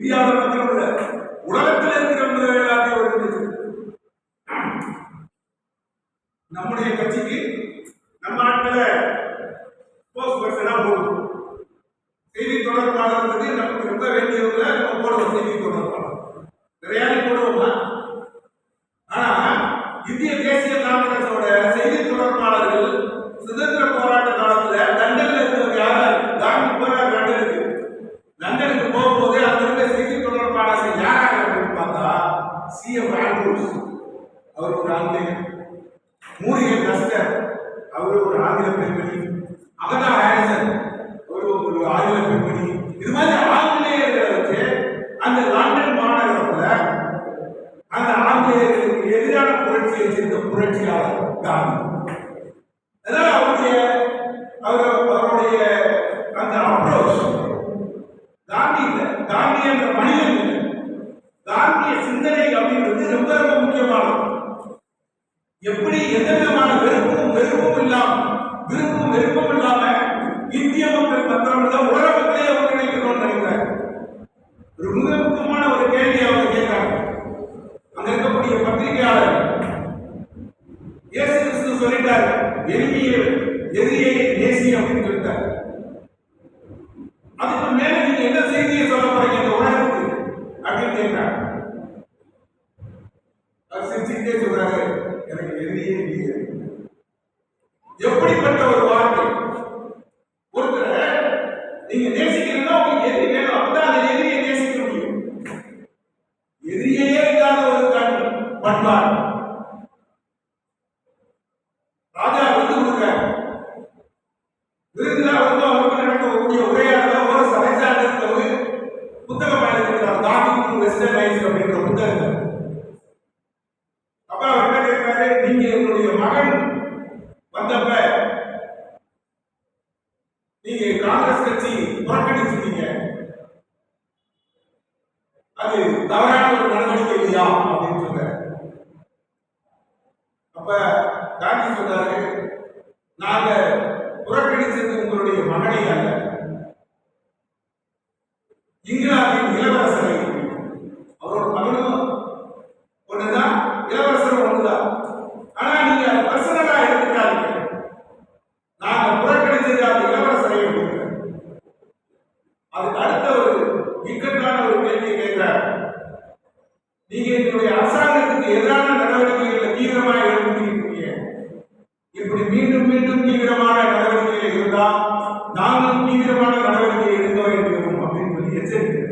இந்தியாவில் மாத்திரம் உலகத்தில் இருக்கிறவங்க எல்லாத்தையும் ஒருங்கிணைச்சு நம்முடைய கட்சிக்கு நம்ம ஆட்களை போஸ்ட் பர்சனா போடுவோம் செய்தி தொடர்பாளர் நமக்கு ரொம்ப வேண்டியவங்க நம்ம போடுவோம் செய்தி தொடர்பாளர் நிறைய போடுவோமா ஆனா இந்திய தேசிய காங்கிரஸோட செய்தி தொடர்பாளர்கள் சுதந்திர போராட்ட காலத்துல லண்டன்ல இருந்தவங்க யாரு காந்தி போறார் லண்டனுக்கு லண்டனுக்கு போகும்போது அங்க இருக்க செய்தி தொடர்பாளர்கள் யாராக அப்படின்னு பார்த்தா சி எஃப் ஆண்ட்ரூஸ் அவர் ஒரு ஆங்கிலேயர் மூரிகன் கஸ்டர் அவர் ஒரு ஆங்கில பெண்மணி அகதா ஹாரிசன் ஒரு ஒரு ஆங்கில பெண்மணி இது மாதிரி ஆங்கிலேயர்களை வச்சு அந்த லண்டன் மாநகரத்துல அந்த ஆங்கிலேயர்களுக்கு எதிரான புரட்சியை செய்த புரட்சியாளர் காந்தி அதனால அவருடைய அவர் அவருடைய அந்த அப்ரோச் காந்தி இல்லை காந்தி என்ற மனிதன் இல்லை. காந்திய சிந்தனை அப்படின்றது ரொம்ப ரொம்ப முக்கியமானது. எப்படி எந்த விதமான வெறுப்பும் வெறுப்பும் இல்லாம விருப்பம் வெறுப்பும் இல்லாம இந்திய மக்கள் மாத்திரமல்ல உலக மக்களையே ஒருங்கிணைக்கணும்னு நினைக்கிறார் ஒரு மிக முக்கியமான ஒரு கேள்வி அவங்க கேட்கிறாங்க. அங்க இருக்கக்கூடிய பத்திரிகையாளர் எதிரியை எதிரியை நேசி அப்படின்னு சொல்லிட்டார். அதுக்கு மேல நீங்க என்ன செய்தியை சொல்ல போறீங்க இந்த உலகத்துக்கு? அப்படின்னு கேட்டார். அவர் சிரிச்சுக்கிட்டே சொல்றாரு எனக்கு எதிரியே இல்லையே. எப்படிப்பட்ட ஒரு வார்த்தை ஒருத்தரை நீங்க நேசிக்கிறீங்கன்னா உங்களுக்கு எதிரி வேணும் அப்பதான் அந்த எதிரியை நேசிக்க முடியும். எதிரியே இல்லாத ஒரு கண் பண்பாடு ராஜா விருது கொடுக்கிறார் விருதுல வந்து அவருக்கு நடக்கக்கூடிய உரையாடல ஒரு சமைச்சாளர் ஒரு புத்தகம் எழுதியிருக்கிறார் தாக்கிங் வெஸ்டர்னைஸ் அப்படின்ற புத்தகத்தை அப்ப அவர் என்ன கேட்கிறாரு நீங்க என்னுடைய மகன் வந்தப்ப நீங்க காங்கிரஸ் கட்சி புறக்கணிச்சிட்டீங்க. அது தவறான ஒரு நடவடிக்கை இல்லையா அப்படின்னு சொல்றாரு அப்ப காந்தி சொன்னாரு நாங்க புறக்கணிச்சது உங்களுடைய மகனை அல்ல இங்கிலாந்தின் இளவரசரை அவரோட மகனும் ஒண்ணுதான் இளவரசரும் ஒண்ணுதான் ஆனா நீங்க அதை பர்சனலா எடுத்துக்காதீங்க நாங்க புறக்கணிச்சது அந்த இளவரசரை அப்படின்னு அதுக்கு அடுத்த ஒரு இக்கட்டான ஒரு கேள்வியை கேட்கிறார் நீங்க எங்களுடைய அரசாங்கத்துக்கு எதிரான நடவடிக்கைகளை தீவிரமாக எடுத்துக்கிறீங்க இப்படி மீண்டும் மீண்டும் தீவிரமான நடவடிக்கைகள் இருந்தால் நாங்களும் தீவிரமான நடவடிக்கை எடுக்க வேண்டியிருக்கும் அப்படின்னு சொல்லி எச்சரிக்கிறார்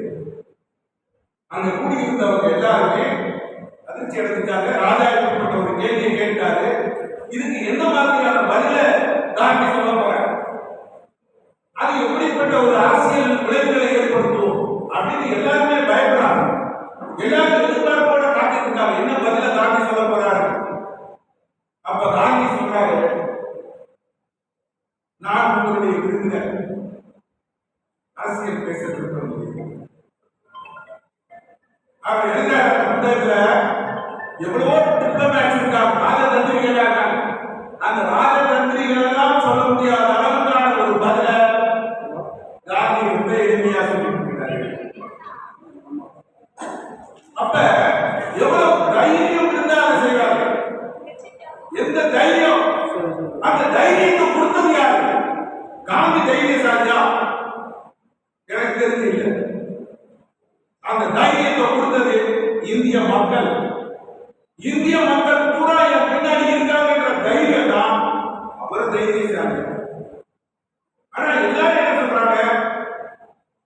அங்க கூடியிருந்தவங்க எல்லாருமே அதிர்ச்சி அடைஞ்சிட்டாங்க. ராஜா எழுப்பப்பட்ட ஒரு கேள்வியை கேட்டாரு. இதுக்கு என்ன மாதிரியான பதில காந்தி சொல்ல போறேன் அது எப்படிப்பட்ட ஒரு அரசியல் விளைவுகளை ஏற்படுத்தும் அப்படின்னு எல்லாருமே பயப்படுறாங்க எல்லாரும் எதிர்பார்ப்போட காத்துட்டு இருக்காங்க. என்ன பதில காந்தி சொல்ல போறாரு? அப்ப காந்தி சொல்றாரு நான் உங்களுடைய விருந்தினர். அரசியல் பேச விரும்பவில்லை. அவர் எழுதுறாரு புத்தகத்துல எவ்வளவோ டிப்ளமேட்ஸ் இருக்காங்க ராஜதந்திரிகள் இருக்காங்க அந்த ராஜதந்திரிகள் எல்லாம் சொல்ல முடியாத அளவுக்கான ஒரு பதில காந்தி ரொம்ப எளிமையா சொல்லி அப்ப எவ்வளவு தைரியம் இருந்தா அதை செய்வாங்க எந்த தைரியம்? அந்த தைரியத்தை கொடுத்தது யாரு? காந்தி தைரியசாலியா? எனக்கு தெரிஞ்சு இல்லை. அந்த தைரியத்தை கொடுத்தது இந்திய மக்கள். இந்திய மக்கள் கூட என் பின்னாடி இருக்காங்கன்ற தைரியம் தான் அவர் தைரியசாலி. ஆனா எல்லாரும் என்ன சொல்றாங்க?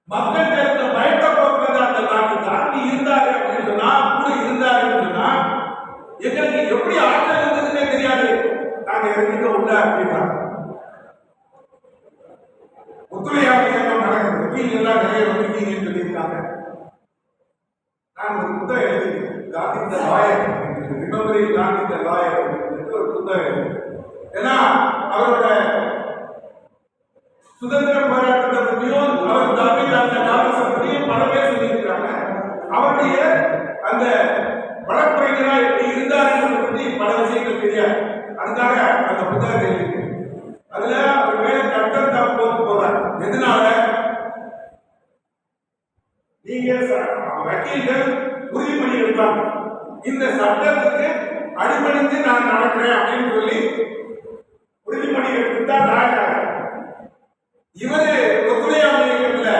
மக்கள் கருத்தை பயத்தை போக்குறது அந்த நாட்டு காந்தி இருந்தாரு அப்படின்னு சொன்னா கூட இருந்தாருன்னு சொன்னா எங்களுக்கு எப்படி ஆற்றல் இருந்ததுன்னே தெரியாது. நாங்க இறங்கிட்ட உள்ள அப்படின்னா. ஒத்துழையாக இயக்கம் நடக்குது. வக்கீல் எல்லாம் நிறைய வந்திருக்கீங்கன்னு சொல்லியிருக்காங்க. நான் ஒரு புத்தகம் எழுதி காந்தி இந்த lawyer memory Gandhi the lawyer அப்படின்னு ஒரு புத்தகம் ஏன்னா அவரோட சுதந்திர போராட்டத்தை பற்றியும் அவர் தலைமையில் அந்த காங்கிரஸ் பற்றியும் பல பேர் சொல்லியிருக்கிறாங்க அவருடைய அந்த வழக்குரைஞரா எப்படி இருந்தாருன்னு பற்றி பல விஷயங்கள் தெரியாது. அதுக்காக அந்த புத்தகத்தை எழுதியிருக்கேன். அதுல அவர் மேல கட்டம் தான் போட்டு போறார் எதனால? நீங்க வக்கீல்கள் உறுதிமொழி எடுப்பாங்க இந்த சட்டத்துக்கு அடிபணிந்து நான் நடக்கிறேன் அப்படின்னு சொல்லி உறுதிமொழி எடுத்துட்டா நான் இவரு ஒத்துழையாமை இயக்கத்துல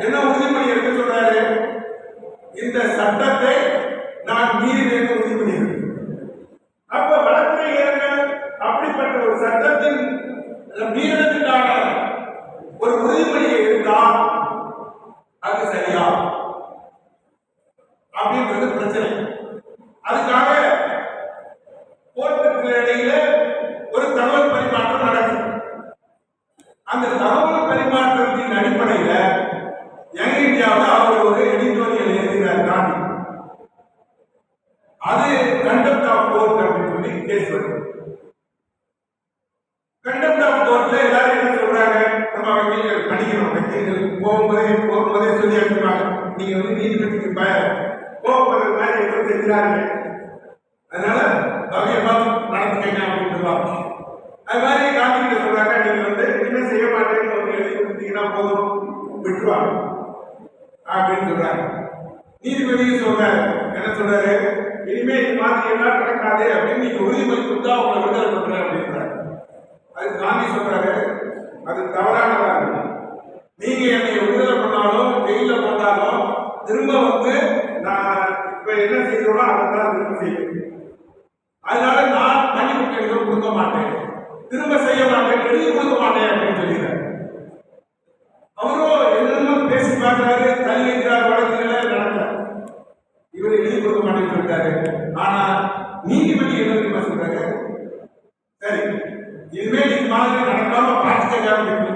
என்ன உறுதிமொழி எடுக்க சொல்றாரு? இந்த சட்டத்தை நான் மீறினேன் உறுதிமொழி எடுக்க அப்ப வழக்கறிஞர்கள் அப்படிப்பட்ட ஒரு சட்டத்தின் மீறினதுக்கான ஒரு உறுதிமொழியை எடுத்தால் அது சரியா? அப்படின்றது பிரச்சனை. அதுக்காக போட்டிருக்கிற இடையில ஒரு தகவல் பரிமாற்றம் நடக்குது. அந்த தகவல் பரிமாற்றத்தின் அடிப்படையில யங் இந்தியாவில் அவர் ஒரு எடிட்டோரியல் எழுதினார் காந்தி. அது கண்டெப்ட் ஆஃப் கோர்ட் அப்படின்னு சொல்லி கேஸ் வருது. கண்டெப்ட் ஆஃப் கோர்ட்ல எல்லாரும் என்ன சொல்றாங்க? நம்ம வக்கீல்கள் படிக்கிறோம் வக்கீல்கள் போகும்போதே போகும்போதே சொல்லி அனுப்புவாங்க நீங்க வந்து நீதிபதிக்கு பய போகும்போது மாதிரி ஏதோ தெரிஞ்சாங்க அதனால பகையமா நடந்துக்கங்க அப்படின்னு சொல்லுவாங்க. அது மாதிரி காத்திட்டு சொல்றாங்க நீங்க வந்து இனிமே செய்ய மாட்டேன்னு ஒரு எழுதி கொடுத்தீங்கன்னா போதும். விட்டுருவாங்க. அப்படின்னு சொல்றாங்க. நீதிபதியும் சொல்றாரு என்ன சொல்றாரு? இனிமே இது மாதிரி எல்லாம் நடக்காது அப்படின்னு நீங்க உறுதிமொழி கொடுத்தா உங்களை விடுதலை பண்றேன் அப்படின்றாரு அது காந்தி சொல்றாரு அது தவறா ஆரம்பத்தில் திரும்ப செய்யும் அதனால நான் பள்ளிக்கூட்டிகளுக்கு கொடுக்க மாட்டேன். திரும்ப செய்ய மாட்டேன் எழுதி கொடுக்க மாட்டேன் அப்படின்னு சொல்லிடுறாரு அவரும் என்னென்னமோ பேசி பார்க்கிறாரு தள்ளி இருக்கிறார் வழக்குகளே நடக்கல இவர் எழுதி கொடுக்க மாட்டேன்னு சொல்லிட்டாரு. ஆனா நீதிபதி என்ன சொல்றாரு? சரி இனிமேல் இது மாதிரி நடக்காம பார்த்துக்க அப்படின்னு